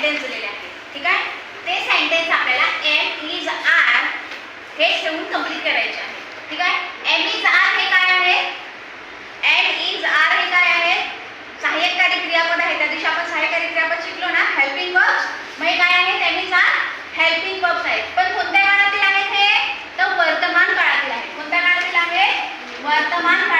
Sentence दिलेले आहे ठीक आहे? ते सेंटेन्स आपल्याला एम इज आर हे ठेवून कंप्लीट करायचे आहे. ठीक आहे? एम इज आर हे काय आहे? एम इज आर हे काय आहे? सहाय्यकारी क्रियापद आहे. त्या दिवशी आपण सहाय्यकारी क्रियापद शिकलो ना? हेल्पिंग वर्ब्स म्हणजे काय आहे? Am is are helping verbs आहेत पण कोणत्या काळातील आहे हे? तर वर्तमान काळातील आहे कोणत्या काळातील आहे? वर्तमान काळात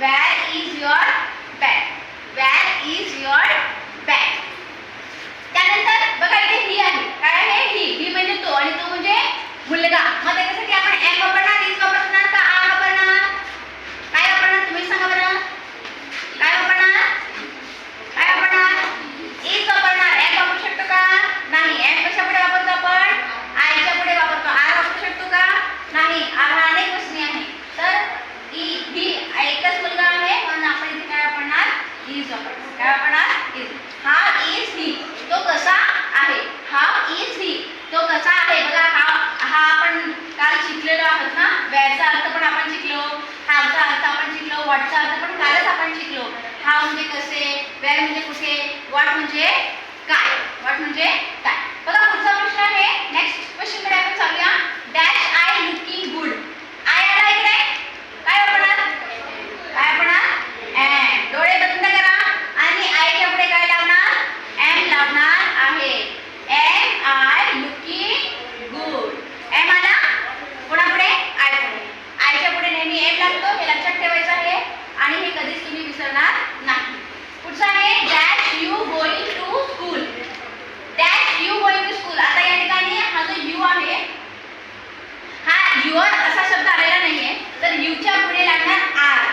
Bad. व्हॉट म्हणजे काय? व्हॉट म्हणजे काय?